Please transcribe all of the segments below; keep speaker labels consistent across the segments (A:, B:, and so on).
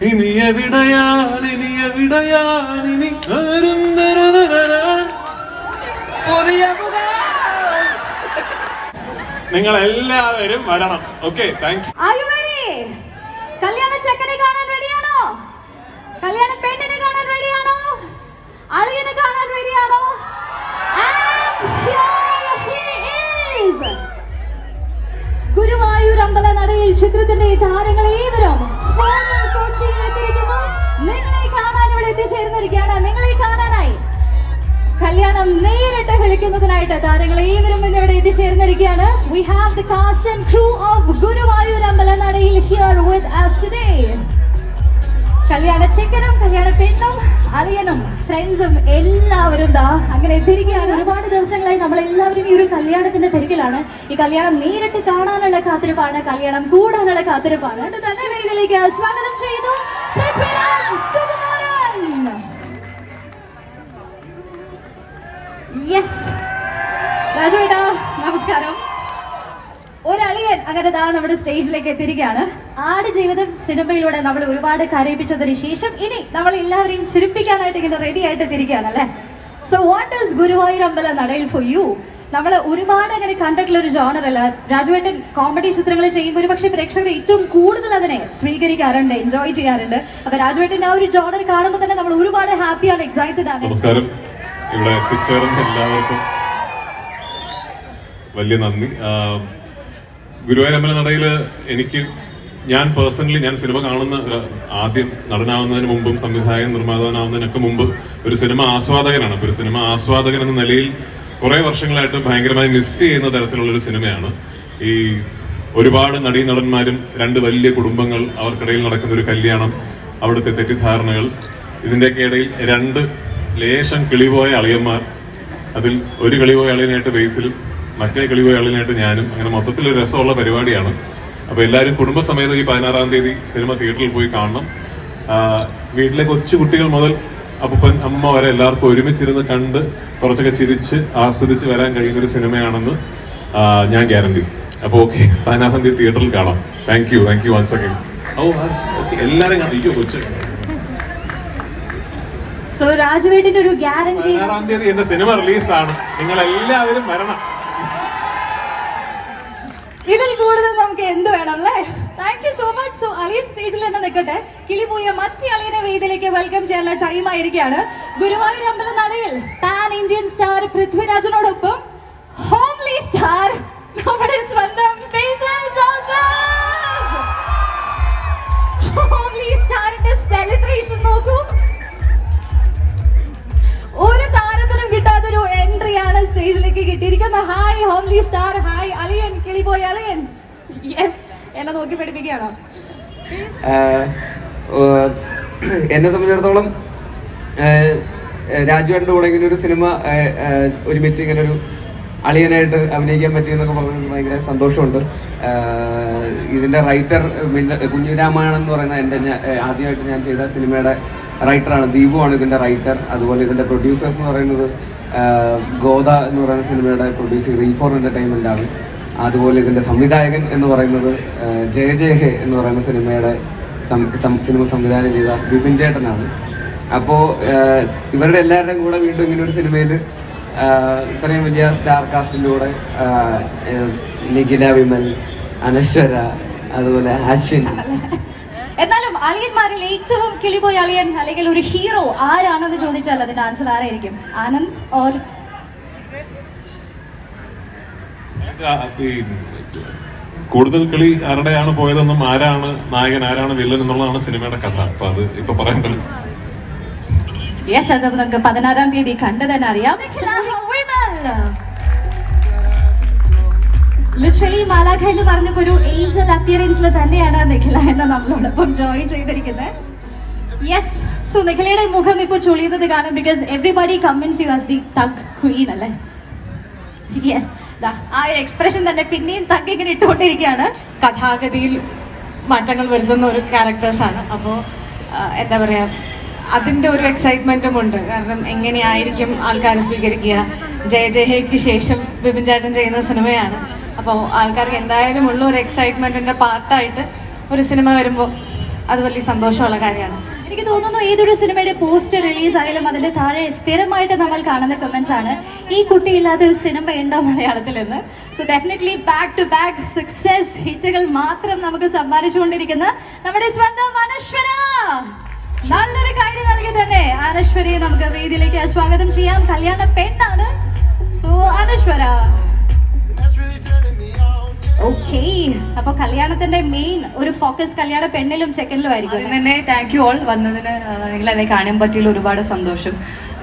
A: ഇനി എവിടെയാണ് ഇനി എവിടെയാണ് ഇനി ആരും
B: പുതിയ
A: നിങ്ങൾ എല്ലാവരും വരണം. ഓക്കെ താങ്ക് യു
C: കല്യാണ ചെക്കനെ കാണാൻ റെഡിയാണോ കല്യാണ പെണ്ണിനെ കാണാൻ റെഡിയാണോ അളിയനെ കാണാൻ റെഡിയാണോ. ഗുരുവായൂർ അമ്പല നടയിൽ ചിത്രത്തിന്റെ താരങ്ങൾ ഏവരും. കാണാൻ ഇവിടെ എത്തിച്ചേർന്നിരിക്കുകയാണ് നിങ്ങളെ കാണാനായി. കല്യാണം നേരിട്ട് വിളിക്കുന്നതിനായിട്ട് താരങ്ങൾ ഏവരും ഇന്നിവിടെ എത്തിച്ചേർന്നിരിക്കുകയാണ് we have the cast and crew of Guruvayoor അമ്പലനടയിൽ here with us today കല്യാണ ചെക്കനും കല്യാണ പെണ്ണും അളിയനും ഫ്രണ്ട്സും എല്ലാവരും ദാ അങ്ങനെ എത്തിയിരിക്കുകയാണ് ഒരുപാട് ദിവസങ്ങളായി നമ്മൾ എല്ലാവരും ഈ ഒരു കല്യാണത്തിന്റെ തിരക്കിലാണ്. ഈ കല്യാണം നേരിട്ട് കാണാനുള്ള കാത്തിരിപ്പാണ് കല്യാണം കൂടാനുള്ള കാത്തിരിപ്പാണ്. തന്നെ വേദിയിലേക്ക് സ്വാഗതം ചെയ്യുന്നു. യെസ് രാജുവേട്ടാ നമസ്കാരം. ഒരളിയൻ അങ്ങനെ ദാ നമ്മുടെ സ്റ്റേജിലേക്ക് എത്തിയിരിക്കുകയാണ്. ആട് ജീവിതം സിനിമയിലൂടെ നമ്മൾ ഒരുപാട് കരയിപ്പിച്ചതിന് ശേഷം ഇനി നമ്മൾ എല്ലാവരെയും ചിരിപ്പിക്കാനായിട്ട് ഇങ്ങനെ റെഡി ആയിട്ട് അല്ലേ? സോ വാട്ട് ഈസ് ഗുരുവായൂർ അമ്പല നടയിൽ ഫോർ യു നമ്മൾ ഒരുപാട് അങ്ങനെ കണ്ടിട്ടുള്ള ഒരു അല്ല. രാജുവേട്ടൻ കോമഡി ചിത്രങ്ങൾ ചെയ്യുമ്പോൾ ഒരു പക്ഷേ പ്രേക്ഷകർ ഏറ്റവും കൂടുതൽ അതിനെ സ്വീകരിക്കാറുണ്ട് എൻജോയ് ചെയ്യാറുണ്ട്. അപ്പൊ രാജുവേട്ടൻ ആ ഒരു ജോണർ കാണുമ്പോൾ തന്നെ നമ്മൾ ഒരുപാട് ഹാപ്പിയാണ് എക്സൈറ്റഡ് ആണ്
A: നമസ്കാരം. ഇവിടെ എത്തിച്ചേർന്ന എല്ലാവർക്കും വലിയ നന്ദി. ഗുരുവായൂരമ്പല നടയിൽ എനിക്ക് ഞാൻ പേഴ്സണലി ഞാൻ സിനിമ കാണുന്ന ആദ്യം നടനാവുന്നതിന് മുമ്പും സംവിധായകൻ നിർമ്മാതാവനാവുന്നതിനൊക്കെ മുമ്പ് ഒരു സിനിമ ആസ്വാദകനാണ്. ഒരു സിനിമ ആസ്വാദകൻ എന്ന നിലയിൽ കുറേ വർഷങ്ങളായിട്ട് ഭയങ്കരമായി മിസ് ചെയ്യുന്ന തരത്തിലുള്ള ഒരു സിനിമയാണ്. ഈ ഒരുപാട് നടീനടന്മാരും രണ്ട് വലിയ കുടുംബങ്ങൾ അവർക്കിടയിൽ നടക്കുന്ന ഒരു കല്യാണം അവിടുത്തെ തെറ്റിദ്ധാരണകൾ ഇതിന്റെയൊക്കെ ഇടയിൽ രണ്ട് ലേശം കിളിപോയ അളിയന്മാർ. അതിൽ ഒരു കിളിപോയ അളിയനായിട്ട് ബേസിലും മറ്റേ കിളിപോയ അളിയനായിട്ട് ഞാനും അങ്ങനെ മൊത്തത്തിൽ ഒരു രസമുള്ള പരിപാടിയാണ്. അപ്പോൾ എല്ലാവരും കുടുംബസമേതം ഈ പതിനാറാം തീയതി സിനിമ തിയേറ്ററിൽ പോയി കാണണം. വീട്ടിലെ കൊച്ചു കുട്ടികൾ മുതൽ അപ്പൻ അമ്മ വരെ എല്ലാവർക്കും ഒരുമിച്ചിരുന്ന് കണ്ട് കുറച്ചൊക്കെ ചിരിച്ച് ആസ്വദിച്ച് വരാൻ കഴിയുന്ന ഒരു സിനിമയാണെന്ന് ഞാൻ ഗ്യാരണ്ടി. അപ്പൊ ഓക്കെ പതിനാറാം തീയതി തിയേറ്ററിൽ കാണാം. Thank you thank you once again ഓ എല്ലാവരും കാണാം. കൊച്ചു.
C: സോ രാജുവേട്ടിന്റെ ഒരു ഗ്യാരണ്ടി
A: പതിനാറാം തീയതി എന്റെ സിനിമ റിലീസാണ് നിങ്ങൾ എല്ലാവരും വരണം.
C: ഇതിൽ കൂടുതൽ നമുക്ക് എന്ത് വേണം അല്ലേ thank you so much so അളിയൻ സ്റ്റേജിൽ തന്നെ നിൽക്കട്ടെ. കിളി പോയ മറ്റ് അളിയനെ വേദിയിലേക്ക് വെൽക്കം ചെയ്യാനുള്ള ടൈം ആയിരിക്കുകയാണ്. ഗുരുവായൂർ അമ്പല നടയിൽ പാൻ ഇന്ത്യൻ സ്റ്റാർ പൃഥ്വിരാജിനോടൊപ്പം ഹോംലി യെസ് എന്നെ നോക്കി
B: എന്നെ സംബന്ധിച്ചിടത്തോളം രാജു കൂടെ ഇങ്ങനെ ഒരു സിനിമ ഒരുമിച്ച് ഇങ്ങനെ ഒരു അളിയനായിട്ട് അഭിനയിക്കാൻ പറ്റിയെന്നൊക്കെ പറഞ്ഞത് ഭയങ്കര സന്തോഷമുണ്ട്. ഇതിന്റെ റൈറ്റർ കുഞ്ഞുരാമായണം എന്ന് പറയുന്ന എന്റെ ആദ്യമായിട്ട് ഞാൻ ചെയ്ത സിനിമയുടെ റൈറ്ററാണ് ദീപുവാണ് ഇതിന്റെ റൈറ്റർ. അതുപോലെ ഇതിന്റെ പ്രൊഡ്യൂസേഴ്സ് എന്ന് പറയുന്നത് ഗോദ എന്ന് പറയുന്ന സിനിമയുടെ പ്രൊഡ്യൂസർ റീഫോർ എന്റർടൈൻമെന്റ് ആണ്. അതുപോലെ ഇതിന്റെ സംവിധായകൻ എന്ന് പറയുന്നത് ജയ ജയ ഹെ എന്ന് പറയുന്ന സിനിമയുടെ സിനിമ സംവിധാനം ചെയ്ത വിപിൻ ചേട്ടനാണ്. അപ്പോൾ ഇവരുടെ എല്ലാവരുടെയും കൂടെ വീണ്ടും ഇങ്ങനെ ഒരു സിനിമയിൽ ഇത്രയും വലിയ സ്റ്റാർ കാസ്റ്റിലൂടെ നിഖില വിമൽ അനശ്വര അതുപോലെ അശ്വിൻ.
C: എന്നാലും അളിയന്മാരിൽ ഏറ്റവും കിളിപോയ അളിയൻ അല്ലെങ്കിൽ ഒരു ഹീറോ ആരാണെന്ന് ചോദിച്ചാൽ അതിന്റെ ആൻസർ ആരായിരിക്കും? ആനന്ദ് ഓർ
A: ആ, ഈ കൂടുതൽ കളി ആരുടെയാണ് പോയതെന്നും ആരാണ് നായകൻ ആരാണ് വില്ലൻ എന്നുള്ളതാണ് സിനിമയുടെ കഥ. അപ്പൊ അത് ഇപ്പൊ പറയണ്ടല്ലോ
C: യെസ് അത് നമുക്ക് പതിനാറാം തീയതി കണ്ടു തന്നെ അറിയാം. ലിറ്ററലി മാലാഖ എന്ന് പറഞ്ഞപ്പോ ഒരു ഏഞ്ചൽ അപ്പിയറൻസിൽ തന്നെയാണ് നിഖില എന്ന നമ്മളോടൊപ്പം ജോയിൻ ചെയ്തിരിക്കുന്നത്. യെസ് സോ നിഖിലയുടെ മുഖം ഇപ്പൊ ചൊളിയുന്നത് കാണാം because everybody comments you as the thug queen അല്ലേ? യെസ് ആ ഒരു എക്സ്പ്രഷൻ തന്നെ പിന്നെയും തഗ് ഇങ്ങനെ ഇട്ടുകൊണ്ടിരിക്കുകയാണ്.
D: കഥാഗതിയിൽ മാറ്റങ്ങൾ വരുത്തുന്ന ഒരു ക്യാരക്ടേഴ്സാണ് അപ്പോൾ എന്താ പറയുക അതിന്റെ ഒരു എക്സൈറ്റ്മെന്റും ഉണ്ട്. കാരണം എങ്ങനെയായിരിക്കും ആൾക്കാർ സ്വീകരിക്കുക? ജയ ജയഹയ്ക്ക് ശേഷം ബിബിൻ ചേട്ടൻ ചെയ്യുന്ന സിനിമയാണ്. അപ്പോൾ ആൾക്കാർക്ക് എന്തായാലും ഉള്ള ഒരു എക്സൈറ്റ്മെന്റിന്റെ പാർട്ടായിട്ട് ഒരു സിനിമ വരുമ്പോൾ അത് വലിയ സന്തോഷമുള്ള കാര്യമാണ്.
C: എനിക്ക് തോന്നുന്നു ഏതൊരു സിനിമയുടെ പോസ്റ്റർ റിലീസ് ആയാലും അതിന്റെ താഴെ സ്ഥിരമായിട്ട് നമ്മൾ കാണുന്ന കമന്റ്സ് ആണ്. ഈ കുട്ടി ഇല്ലാത്ത ഒരു സിനിമ ഉണ്ടോ മലയാളത്തിൽ എന്ന് so definitely back to back success ഹിറ്റുകൾ മാത്രം നമുക്ക് സമ്മാനിച്ചുകൊണ്ടിരിക്കുന്ന നമ്മുടെ സ്വന്തം അനശ്വര. നല്ലൊരു കാര്യം നൽകി തന്നെ. അനശ്വരയെ നമുക്ക് വേദിയിലേക്ക് സ്വാഗതം ചെയ്യാം. കല്യാണ പെണ്ണാണ്. സോ അനശ്വര ഓക്കേ അപ്പൊ കല്യാണത്തിന്റെ മെയിൻ ഒരു ഫോക്കസ് കല്യാണ പെണ്ണിലും ചെക്കനിലും ആയിരിക്കും
E: തന്നെ താങ്ക് യു ഓൾ വന്നതിന് നിങ്ങളെന്നെ കാണാൻ പറ്റിയതിൽ ഒരുപാട് സന്തോഷം.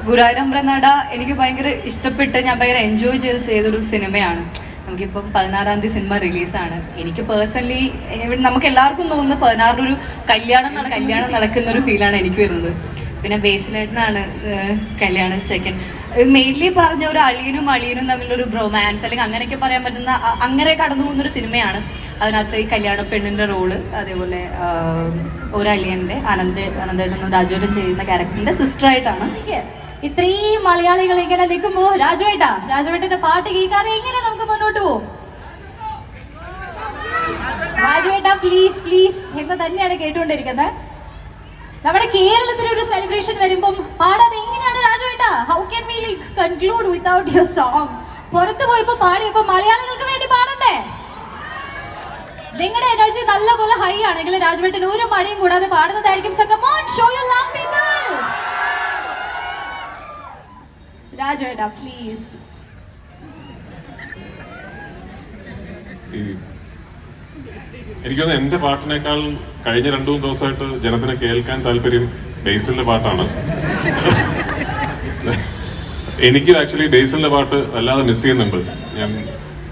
E: ഗുരുവായൂരമ്പ്ര നട എനിക്ക് ഭയങ്കര ഇഷ്ടപ്പെട്ട് ഞാൻ ഭയങ്കര എൻജോയ് ചെയ്ത് ചെയ്തൊരു സിനിമയാണ്. നമുക്കിപ്പം പതിനാറാം തീയതി സിനിമ റിലീസാണ് എനിക്ക് പേഴ്സണലി നമുക്ക് എല്ലാവർക്കും തോന്നുന്നത് പതിനാറിനൊരു കല്യാണം കല്യാണം നടക്കുന്ന ഒരു ഫീലാണ് എനിക്ക് വരുന്നത്. പിന്നെ ബേസിലായിട്ടാണ് കല്യാണം ചെക്കൻ മെയിൻലി പറഞ്ഞ ഒരു അളിയനും അളിയനും തമ്മിലൊരു ബ്രൊമാൻസ് അല്ലെങ്കിൽ അങ്ങനെയൊക്കെ പറയാൻ പറ്റുന്ന അങ്ങനെ കടന്നു പോകുന്ന ഒരു സിനിമയാണ്. അതിനകത്ത് ഈ കല്യാണ പെണ്ണിന്റെ റോൾ അതേപോലെ ഒരു അളിയന്റെ അനന്ത് അനന്തേട്ടനും രാജുവേട്ടൻ ചെയ്യുന്ന ആയിട്ടാണ്.
C: എനിക്ക് ഇത്രയും മലയാളികൾ ഇങ്ങനെ നിൽക്കുമ്പോൾ രാജുവേട്ടാ രാജുവേട്ടന്റെ പാട്ട് കേൾക്കാതെ എങ്ങനെ നമുക്ക് മുന്നോട്ട് പോകും രാജുവേട്ടാ പ്ലീസ് പ്ലീസ് എന്ന് തന്നെയാണ് കേട്ടുകൊണ്ടിരിക്കുന്നത്. നമ്മുടെ കേരളത്തിൽ ഒരു സെലിബ്രേഷൻ വരുമ്പോൾ പാടാതെ എങ്ങനെയാണ് രാജുവേട്ടാ. How can we like conclude without your song പുറത്തു പോയപ്പോ പാടിയപ്പോ മലയാളികൾക്ക് വേണ്ടി പാടണ്ടേ? നിങ്ങളുടെ എനർജി നല്ലപോലെ ഹൈ ആണെങ്കിൽ രാജുവേട്ടൻ ഒരു മഴയും കൂടാതെ പാടുന്നതായിരിക്കും രാജുവേട്ട പ്ലീസ് people. രാജുവേട്ടാ പ്ലീസ്
A: ഈ എനിക്ക് തോന്നുന്നു എന്റെ പാട്ടിനേക്കാൾ കഴിഞ്ഞ രണ്ടു മൂന്ന് ദിവസമായിട്ട് ജനത്തിന് കേൾക്കാൻ താല്പര്യം ബേസിലിന്റെ പാട്ടാണ്. എനിക്ക് ആക്ച്വലി ബേസിലിന്റെ പാട്ട് വല്ലാതെ മിസ് ചെയ്യുന്നുണ്ട്. ഞാൻ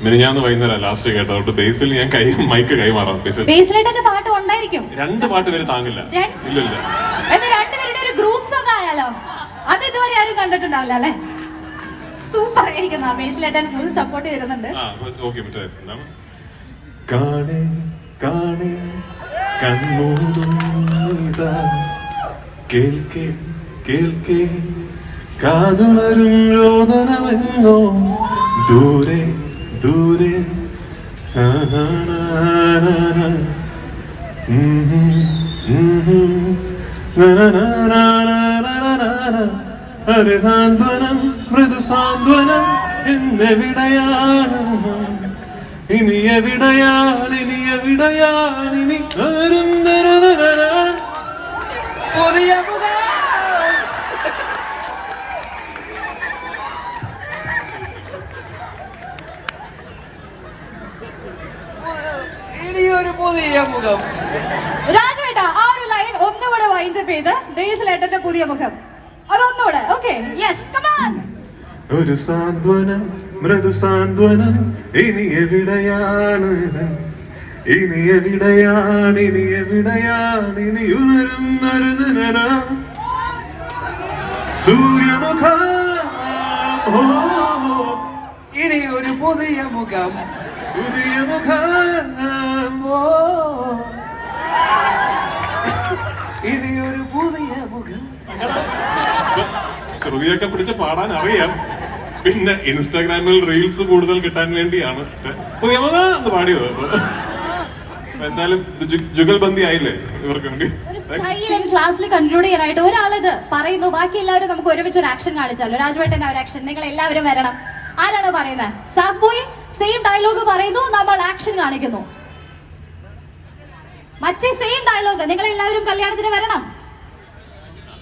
A: മിനിഞ്ഞാന്ന് വൈകുന്നേരം ലാസ്റ്റ് കേട്ടത്. അതുകൊണ്ട് ബേസിൽ ഞാൻ കൈ മൈക്ക് കൈമാറാം. ബേസിൽ.
C: പാട്ട് ഉണ്ടായിരിക്കും.
A: രണ്ട് പാട്ട് വരെ താങ്ങില്ല.
C: ഇല്ലില്ല. രണ്ടുപേരുടെ ഒരു ഗ്രൂപ്പ് സോങ് ആയാലോ? അത് ഇതുവരെ ആരും കണ്ടിട്ടുണ്ടാവില്ല അല്ലെ? സൂപ്പർ ആയിരിക്കുന്നു. ബേസിലേട്ടൻ ഫുൾ സപ്പോർട്ട് ചെയ്യുന്നുണ്ട്
A: ആ ഓക്കെ മറ്റേ എന്താണ്? കാണേ കാണേ കൺമൂടുന്നിതാ. കേൾക്കേ കേൾക്കേ കാതുണരും രോദനമെന്നോ ദൂരെ ദൂരെ. ഹരിസാന്ത്വനം മൃദുസാന്ത്വനം എന്നെവിടെയാണ്? ഇനി എവിടെയാണ് ഇനി എവിടെയാണ് ഇനി ആരും
B: പുതിയ ഇനിയൊരു പുതിയ മുഖം.
C: രാജുവേട്ടാ ആ ഒരു ലൈൻ ഒന്നുകൂടെ വൈൻഡപ്പ് ചെയ്ത് ബേസിലേട്ടന്റെ പുതിയ മുഖം. അതൊന്നുകൂടെ ഓക്കെ യെസ്
A: ഒരു സാന്ത്വനം മൃദു സാന്ത്വനം ഇനി എവിടെയാണ് ഇനി എവിടെയാണ് ഇനി എവിടെയാണ് ഇനി ഉണരുന്നൊരു സൂര്യമുഖ
B: ഇനി ഒരു പുതിയ മുഖം.
A: പുതിയ മുഖം
B: ഇനി ഒരു പുതിയ മുഖം.
A: ശ്രുതിയൊക്കെ പിടിച്ച് പാടാൻ അറിയാം. പിന്നെ ഇൻസ്റ്റാഗ്രാമിൽ റീൽസ് കൂടുതൽ കിട്ടാൻ വേണ്ടിയാണ്. പുതിയ മുഖം എന്ന് പാടിയത്. എന്തായാലും ജുഗൽബന്ദി ആയില്ലേ ഇവർക്ക് വേണ്ടി?
C: ക്ലാസ്സിൽ കൺക്ലൂഡ് ചെയ്യാനായിട്ട് ഒരാളിത് പറയുന്നു. ബാക്കി എല്ലാവരും നമുക്ക് ഒരുമിച്ച് ഒരു ആക്ഷൻ കാണിച്ചാലോ? രാജുവേട്ടന്റെ ഒരു ആക്ഷൻ നിങ്ങൾ എല്ലാവരും വരണം. ആരാണ് പറയുന്നത് സാഫ് ബോയ് സെയിം ഡയലോഗ് പറയുന്നു. നമ്മൾ ആക്ഷൻ കാണിക്കുന്നു. മറ്റേ സെയിം ഡയലോഗ് നിങ്ങൾ എല്ലാവരും കല്യാണത്തിന് വരണം നമ്മൾ
A: അപ്പൊ ഈ
C: എല്ലാവരും
A: വരു-
C: ആക്ഷൻ കാണിക്കുന്നു സാർ യെസ്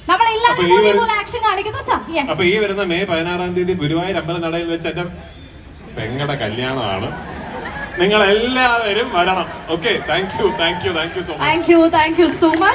A: അപ്പൊ ഈ വരുന്ന മെയ് പതിനാറാം തീയതി ഗുരുവായൂർ അമ്പല നടയിൽ വെച്ച് എന്റെ പെങ്ങടെ കല്യാണമാണ്. നിങ്ങൾ എല്ലാവരും വരണം. Okay thank you thank you thank you so much
C: thank you thank you so much